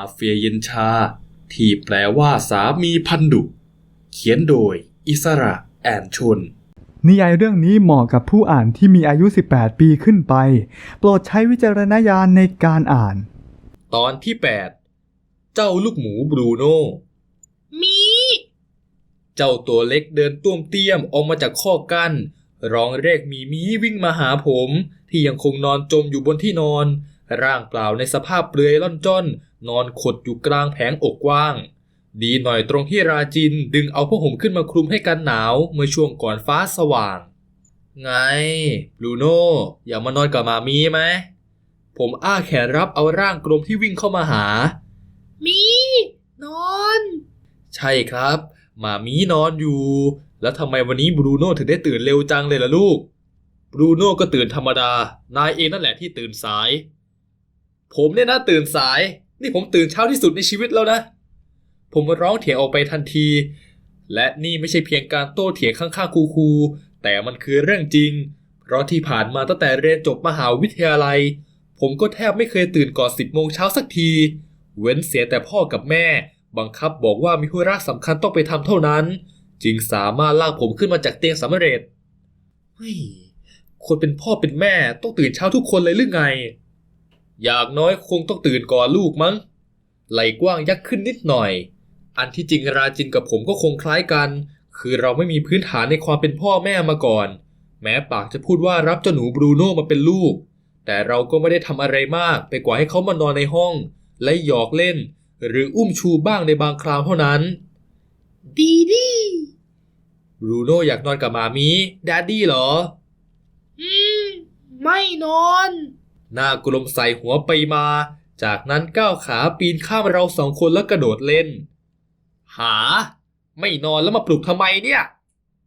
มาเฟียเย็นชา ที่แปลว่าสามีพันดุเขียนโดย อิสระแอนชน นิยายเรื่องนี้เหมาะกับผู้อ่านที่มีอายุ 18 ปีขึ้นไป โปรดใช้วิจารณญาณในการอ่าน ตอนที่ 8 เจ้าลูกหมูบรูโน่มี เจ้าตัวเล็กเดินต้วมเตี้ยมออกมาจากข้อกั้นร้องเรียกหมีมีวิ่งมาหาผม ที่ยังคงนอนจมอยู่บนที่นอน ร่างเปล่าในสภาพเปลือยล่อนจ้อน นอนขดอยู่กลางแผงอกกว้าง ดีหน่อยตรงที่ราจินดึงเอาผ้าห่มขึ้นมาคลุมให้กันหนาวเมื่อช่วงก่อนฟ้าสว่าง ไงบรูโน่อยากมานอนกับหมามีไหม ผมอ้าแขนรับเอาร่างกลมที่วิ่งเข้ามาหา มี นอน ใช่ครับหมามีนอนอยู่ แล้วทำไมวันนี้บรูโน่ถึงได้ตื่นเร็วจังเลยล่ะลูกบรูโน่ก็ตื่นธรรมดา นายเองนั่นแหละที่ตื่นสาย ผมเนี่ยนะตื่นสาย นี่ผมตื่นเช้าที่สุดในชีวิตแล้วนะ ผมร้องเถียงออกไปทันที และนี่ไม่ใช่เพียงการโต้เถียงข้างๆครูๆแต่มันคือเรื่องจริง เพราะที่ผ่านมาตั้งแต่เรียนจบมหาวิทยาลัย ผมก็แทบไม่เคยตื่นก่อนสิบโมงเช้าสักที เว้นเสียแต่พ่อกับแม่ บังคับบอกว่ามีธุระสำคัญต้องไปทำเท่านั้น จึงสามารถลากผมขึ้นมาจากเตียงสำเร็จเฮ้ยคนเป็นพ่อเป็นแม่ต้องตื่นเช้าทุกคนเลยหรือไง อย่างน้อยคงต้องตื่นก่อนลูกมั้ง ไหล่กว้างยักขึ้นนิดหน่อย อันที่จริงราจินกับผมก็คงคล้ายกัน คือเราไม่มีพื้นฐานในความเป็นพ่อแม่มาก่อน แม้ปากจะพูดว่ารับเจ้าหนูบรูโน่มาเป็นลูก แต่เราก็ไม่ได้ทำอะไรมากไปกว่าให้เขามานอนในห้อง และหยอกเล่น หรืออุ้มชูบ้างในบางคราวเท่านั้น ดีดีบรูโน่อยากนอนกับหมามีแดดดี้เหรอ อืม ไม่นอน หน้ากลมใส่หัวไปมา จากนั้นก้าวขาปีนข้ามเราสองคนแล้วกระโดดเล่น หา ไม่นอนแล้วมาปลุกทำไมเนี่ย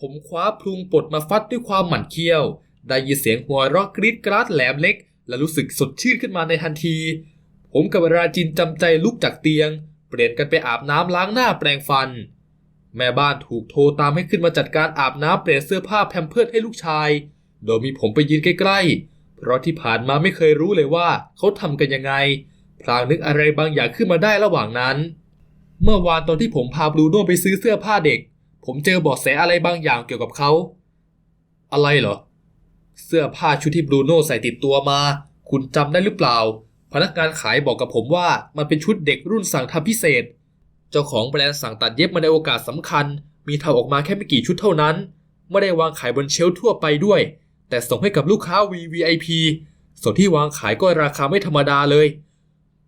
ผมคว้าพลุงปลดมาฟัดด้วยความหมั่นเคี้ยว ได้ยินเสียงหัวเราะกรีดกราดแหลมเล็ก และรู้สึกสดชื่นขึ้นมาในทันที ผมกับราจินจำใจลุกจากเตียง เปลี่ยนกันไปอาบน้ำล้างหน้าแปรงฟัน แม่บ้านถูกโทรตามให้ขึ้นมาจัดการอาบน้ำเปลี่ยนเสื้อผ้าแพมเพิร์สให้ลูกชาย โดยมีผมไปยืนใกล้ๆ เพราะที่ผ่านมาไม่เคยรู้เลยว่าเขาทำกันยังไง พลางนึกอะไรบางอย่างขึ้นมาได้ระหว่างนั้น เมื่อวานตอนที่ผมพาบลูโน่ไปซื้อเสื้อผ้าเด็ก ผมเจอเบาะแสอะไรบางอย่างเกี่ยวกับเขา อะไรเหรอ เสื้อผ้าชุดที่บรูโน่ใส่ติดตัวมา คุณจำได้หรือเปล่า พนักงานขายบอกกับผมว่ามันเป็นชุดเด็กรุ่นสั่งทำพิเศษ เจ้าของแบรนด์สั่งตัดเย็บมาในโอกาสสำคัญ มีทำออกมาแค่ไม่กี่ชุดเท่านั้น ไม่ได้วางขายบนเชลฟ์ทั่วไปด้วย แต่ส่งให้กับลูกค้า VVIP ส่วนที่วางขายก็ราคาไม่ธรรมดาเลย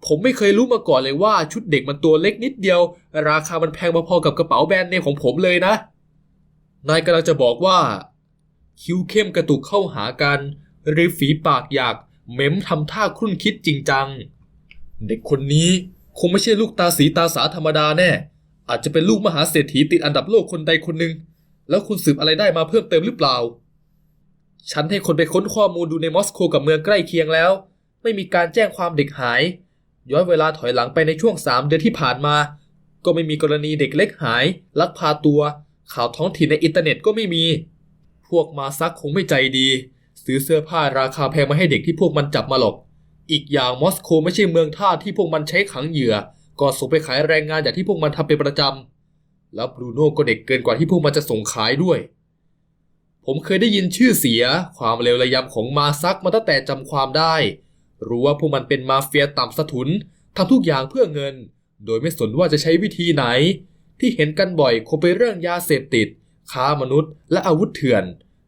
ผมไม่เคยรู้มาก่อนเลยว่าชุดเด็กมันตัวเล็กนิดเดียว ราคามันแพงพอๆกับกระเป๋าแบรนด์เนมของผมเลยนะ นายกำลังจะบอกว่า คิ้วเข้มกระตุกเข้าหากันริฝีปากอยากเม้มทำท่าครุ่นคิดจริงจัง เด็กคนนี้คงไม่ใช่ลูกตาสีตาสาธรรมดาแน่ อาจจะเป็นลูกมหาเศรษฐีติดอันดับโลกคนใดคนหนึ่ง แล้วคุณสืบอะไรได้มาเพิ่มเติมหรือเปล่า ฉันให้คนไปค้นข้อมูลดูในมอสโกกับเมืองใกล้เคียงแล้ว ไม่มีการแจ้งความเด็กหาย ย้อนเวลาถอยหลังไปในช่วงสามเดือนที่ผ่านมา ก็ไม่มีกรณีเด็กเล็กหาย ลักพาตัว ข่าวท้องถิ่นในอินเทอร์เน็ตก็ไม่มี พวกมาซักคงไม่ใจดี ซื้อเสื้อผ้าราคาแพงมาให้เด็กที่พวกมันจับมาหรอก อีกอย่างมอสโกไม่ใช่เมืองท่าที่พวกมันใช้ขังเหยื่อก่อนส่งไปขายแรงงานอย่างที่พวกมันทำเป็นประจำแล้วบรูโน่ก็เด็กเกินกว่าที่พวกมันจะส่งขายด้วย ผมเคยได้ยินชื่อเสียความเลวระยำของมาซักมาตั้งแต่จำความได้ รู้ว่าพวกมันเป็นมาเฟียต่ำสะทุนทำทุกอย่างเพื่อเงิน โดยไม่สนว่าจะใช้วิธีไหน ที่เห็นกันบ่อยคงเป็นเรื่องยาเสพติด ค้ามนุษย์ และอาวุธเถื่อน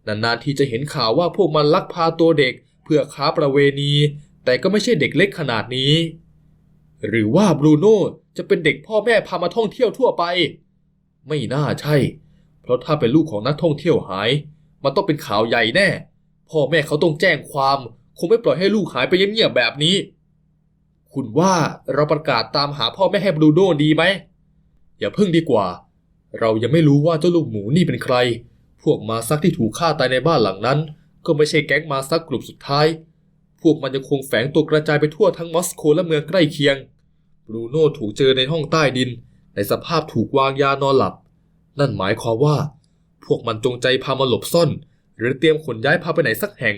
นานๆทีจะเห็นข่าวว่าพวกมันลักพาตัวเด็ก เพื่อค้าประเวณี แต่ก็ไม่ใช่เด็กเล็กขนาดนี้ หรือว่าบรูโน่จะเป็นเด็กพ่อแม่พามาท่องเที่ยวทั่วไป ไม่น่าใช่ เพราะถ้าเป็นลูกของนักท่องเที่ยวหาย มันต้องเป็นข่าวใหญ่แน่ พ่อแม่เขาต้องแจ้งความ คงไม่ปล่อยให้ลูกหายไปเงียบๆแบบนี้ คุณว่าเราประกาศตามหาพ่อแม่ให้บรูโน่ดีไหม อย่าเพิ่งดีกว่า เรายังไม่รู้ว่าเจ้าลูกหมูนี่เป็นใคร พวกมาซักที่ถูกฆ่าตายในบ้านหลังนั้น ก็ไม่ใช่แก๊งมาซักกลุ่มสุดท้าย พวกมันยังคงแฝงตัวกระจายไปทั่วทั้งมอสโกและเมืองใกล้เคียง บรูโน่ถูกเจอในห้องใต้ดิน ในสภาพถูกวางยานอนหลับ นั่นหมายความว่า พวกมันจงใจพามาหลบซ่อน หรือเตรียมขนย้ายพาไปไหนสักแห่ง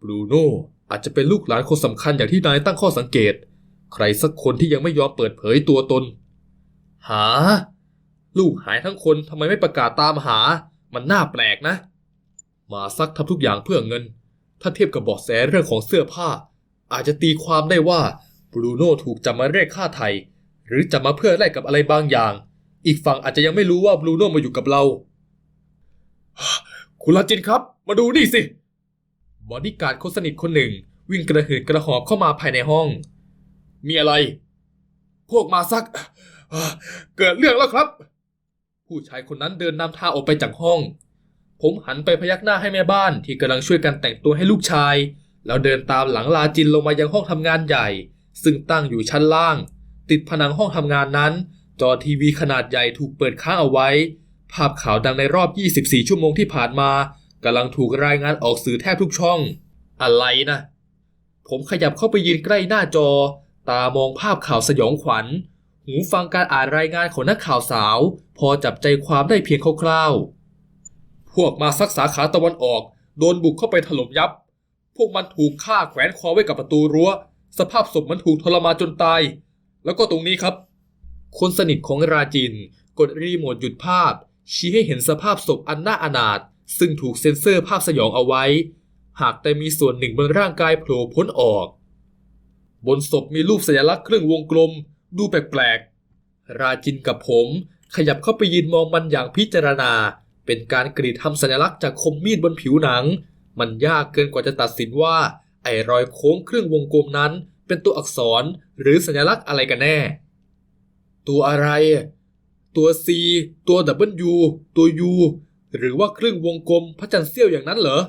บรูโน่อาจจะเป็นลูกหลานคนสำคัญอย่างที่นายตั้งข้อสังเกต ใครสักคนที่ยังไม่ยอมเปิดเผยตัวตน หา ลูกหายทั้งคนทำไมไม่ประกาศตามหา มันน่าแปลกนะ มาซักทำทุกอย่างเพื่อเงิน ถ้าเทียบกับบาะแสเรื่องของเสื้อผ้า อาจจะตีความได้ว่าบรูโน่ถูกจับมาเรียกค่าไถ่หรือจับมาเพื่อแลกกับอะไรบางอย่าง อีกฝั่งอาจจะยังไม่รู้ว่าบรูโน่มาอยู่กับเรา คุณลาจินครับ มาดูนี่สิ บอดี้การ์ดคนสนิทคนหนึ่ง วิ่งกระหืดกระหอบเข้ามาภายในห้อง มีอะไร พวกมาซัก เกิดเรื่องแล้วครับ ผู้ชายคนนั้นเดินนำทางออกไปจากห้อง ผมหันไปพยักหน้าให้แม่บ้านที่กำลังช่วยกันแต่งตัวให้ลูกชาย แล้วเดินตามหลังลาจินลงมายังห้องทำงานใหญ่ ซึ่งตั้งอยู่ชั้นล่าง ติดผนังห้องทำงานนั้น จอทีวีขนาดใหญ่ถูกเปิดค้างเอาไว้ ภาพข่าวดังในรอบ 24 ชั่วโมงที่ผ่านมากำลังถูกรายงานออกสื่อแทบทุกช่อง อะไรนะ ผมขยับเข้าไปยืนใกล้หน้าจอ ตามองภาพข่าวสยองขวัญ หูฟังการอ่านรายงานของนักข่าวสาว พอจับใจความได้เพียงคร่าวๆ พวกมาซักสาขาตะวันออก โดนบุกเข้าไปถล่มยับ พวกมันถูกฆ่าแขวนคอไว้กับประตูรั้ว สภาพศพมันถูกทรมานจนตาย แล้วก็ตรงนี้ครับ คนสนิทของราจิน กดรีโมทหยุดภาพ ชี้ให้เห็นสภาพศพอันน่าอนาถซึ่งถูกเซ็นเซอร์ภาพสยองเอาไว้ หากแต่มีส่วนหนึ่งบนร่างกายโผล่พ้นออก บนศพมีรูปสัญลักษณ์เครื่องวงกลม ดูแปลกๆ ราจินกับผม ขยับเข้าไปยืนมองมันอย่างพิจารณา เป็นการกรีดทำสัญลักษณ์จากคมมีดบนผิวหนัง มันยากเกินกว่าจะตัดสินว่า ไอ้รอยโค้งเครื่องวงกลมนั้น เป็นตัวอักษรหรือสัญลักษณ์อะไรกันแน่ ตัวอะไร ตัว C ตัว W ตัว U หรือว่าครื่งวงกลมพระจันทร์เสี้ยวอย่างนั้นเหรอ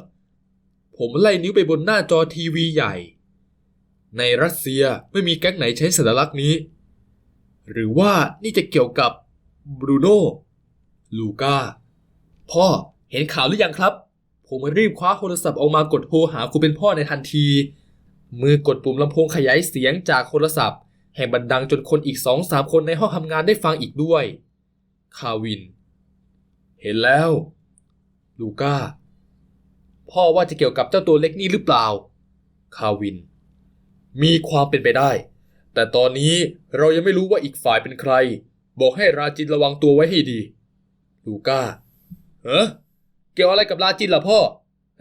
ผมไล่นิ้วไปบนหน้าจอทีวีใหญ่ ในรัสเซียไม่มีแก๊งไหนใช้สัญลักษณ์นี้ หรือว่านี่จะเกี่ยวกับบรูโน่ลูก้า พ่อเห็นข่าวหรือยังครับ ผมรีบคว้าโทรศัพท์ออกมากดโทรหาคุณเป็นพ่อในทันที มือกดปุ่มลำโพงขยายเสียงจากโทรศัพท์ แห่งบันดังจนคนอีกสองสามคนในห้องทำงานได้ฟังอีกด้วย คาวิน เห็นแล้ว ลูก้า พ่อว่าจะเกี่ยวกับเจ้าตัวเล็กนี่หรือเปล่า คาวิน มีความเป็นไปได้ แต่ตอนนี้เรายังไม่รู้ว่าอีกฝ่ายเป็นใคร บอกให้ราจินระวังตัวไว้ให้ดี ลูก้า เฮ้เกี่ยวอะไรกับราจินล่ะพ่อ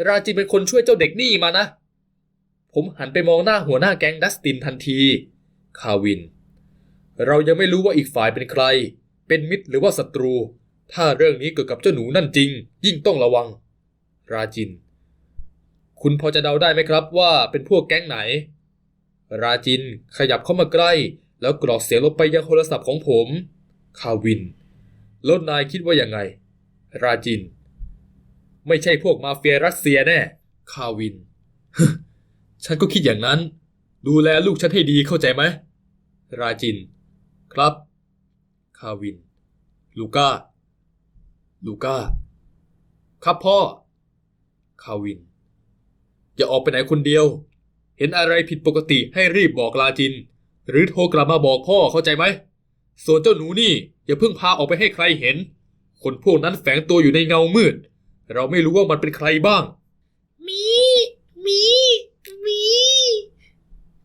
ราจินเป็นคนช่วยเจ้าเด็กนี่มานะ ผมหันไปมองหน้าหัวหน้าแก๊งดัสตินทันที คาวิน เรายังไม่รู้ว่าอีกฝ่ายเป็นใคร เป็นมิตรหรือว่าศัตรู ถ้าเรื่องนี้เกิดกับเจ้าหนูนั่นจริง ยิ่งต้องระวัง ราจิน คุณพอจะเดาได้ไหมครับว่าเป็นพวกแก๊งไหน ราจินขยับเข้ามาใกล้ แล้วกรอกเสียงลงไปยังโทรศัพท์ของผม คาวิน แล้วนายคิดว่ายังไง ราจิน ไม่ใช่พวกมาเฟียรัสเซียแน่ คาวิน ฉันก็คิดอย่างนั้น ดูแลลูกฉันให้ดีเข้าใจไหม ราจิน ครับ คาวิน ลูก้า ลูก้า ครับพ่อ คาวิน อย่าออกไปไหนคนเดียว เห็นอะไรผิดปกติให้รีบบอกลาจิน หรือโทรกลับมาบอกพ่อเข้าใจไหม ส่วนเจ้าหนูนี่ อย่าเพิ่งพาออกไปให้ใครเห็น คนพวกนั้นแฝงตัวอยู่ในเงามืด เราไม่รู้ว่ามันเป็นใครบ้าง มี มี มี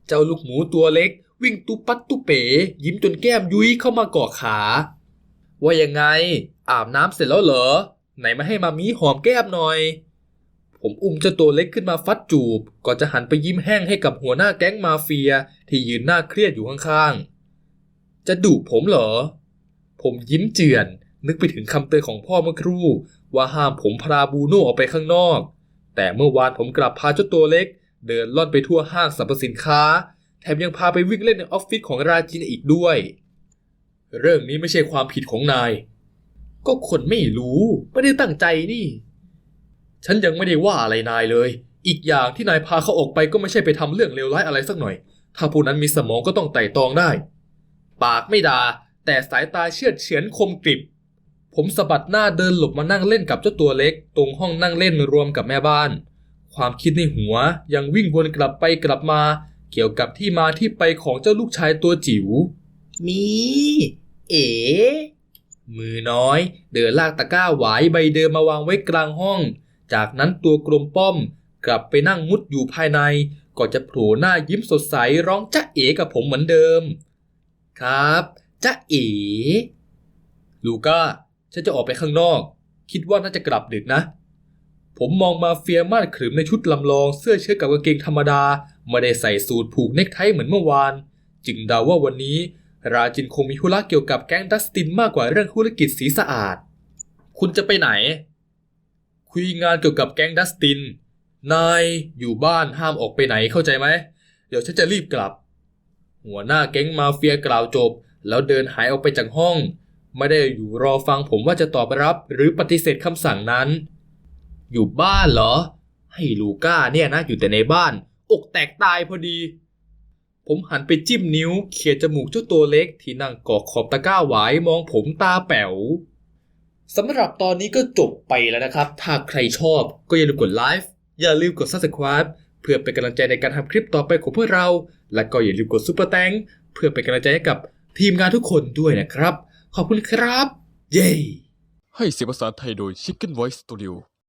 เจ้าลูกหมูตัวเล็ก วิ่งตุปัดตุเป๋ ยิ้มจนแก้มยุ้ยเข้ามาเกาะขา ว่ายังไง อาบน้ำเสร็จแล้วเหรอ ไหนมาให้มามีหอมแก้มหน่อย ผมอุ้มเจ้าตัวเล็กขึ้นมาฟัดจูบ ก่อนจะหันไปยิ้มแห้งให้กับหัวหน้าแก๊งมาเฟีย ที่ยืนหน้าเครียดอยู่ข้างๆ จะดุผมเหรอ ผมยิ้มเจือน นึกไปถึงคำเตือนของพ่อเมื่อครู่ ว่าห้ามผมพาบูโน่ออกไปข้างนอก แต่เมื่อวานผมกลับพาเจ้าตัวเล็ก เดินล่อนไปทั่วห้างสรรพสินค้า แถมยังพาไปวิ่งเล่นในออฟฟิศของราจินอีกด้วย เรื่องนี้ไม่ใช่ความผิดของนาย ก็คนไม่รู้ไม่ได้ตั้งใจนี่ ฉันยังไม่ได้ว่าอะไรนายเลย อีกอย่างที่นายพาเขาออกไปก็ไม่ใช่ไปทำเรื่องเลวร้ายอะไรสักหน่อย ถ้าผู้นั้นมีสมองก็ต้องไต่ตองได้ ปากไม่ด่าแต่สายตาเชื่อดเฉือนคมกริบ ผมสะบัดหน้าเดินหลบมานั่งเล่นกับเจ้าตัวเล็ก ตรงห้องนั่งเล่นรวมกับแม่บ้าน ความคิดในหัวยังวิ่งวนกลับไปกลับมา เกี่ยวกับที่มาที่ไปของเจ้าลูกชายตัวจิ๋ว มี เอ๋ มือน้อย เดินลากตะกร้าหวายใบเดิมมาวางไว้กลางห้อง จากนั้นตัวกลมป้อม กลับไปนั่งมุดอยู่ภายในก็จะโผล่หน้ายิ้มสดใสร้องจ๊ะเอ๋กับผมเหมือนเดิม ครับจ๊ะเอ๋ ลูก้า ฉันจะออกไปข้างนอก คิดว่าน่าจะกลับดึกนะ ผมมองมาเฟียมาดขรึมในชุดลำลองเสื้อเชิ้ตกับกางเกงธรรมดา ไม่ได้ใส่สูทผูกเนคไทเหมือนเมื่อวาน จึงเดาว่าวันนี้ ราจินคงมีธุระเกี่ยวกับแก๊งดัสตินมากกว่าเรื่องธุรกิจสีสะอาด คุณจะไปไหน คุยงานเกี่ยวกับแก๊งดัสติน นายอยู่บ้านห้ามออกไปไหนเข้าใจไหม เดี๋ยวฉันจะรีบกลับ หัวหน้าแก๊งมาเฟียกล่าวจบ แล้วเดินหายออกไปจากห้อง ไม่ได้อยู่รอฟังผมว่าจะตอบรับ หรือปฏิเสธคำสั่งนั้น อยู่บ้านเหรอ ให้ลูก้าเนี่ยนะอยู่แต่ในบ้าน อกแตกตายพอดี ผมหันไปจิ้มนิ้ว เขี่ยจมูกเจ้าตัวเล็กที่นั่งเกาะขอบตะกร้าหวายมองผมตาแป๋วสำหรับตอนนี้ก็จบไปแล้วนะครับ ถ้าใครชอบก็อย่าลืมกดไลค์อย่าลืมกด subscribe เพื่อเป็นกำลังใจในการทำคลิปต่อไปของพวกเรา และก็อย่าลืมกดซุปเปอร์แตงเพื่อเป็นกำลังใจให้กับทีมงานทุกคนด้วยนะครับ ขอบคุณครับ เย้ให้เสียงภาษาไทยโดย Chicken Voice Studio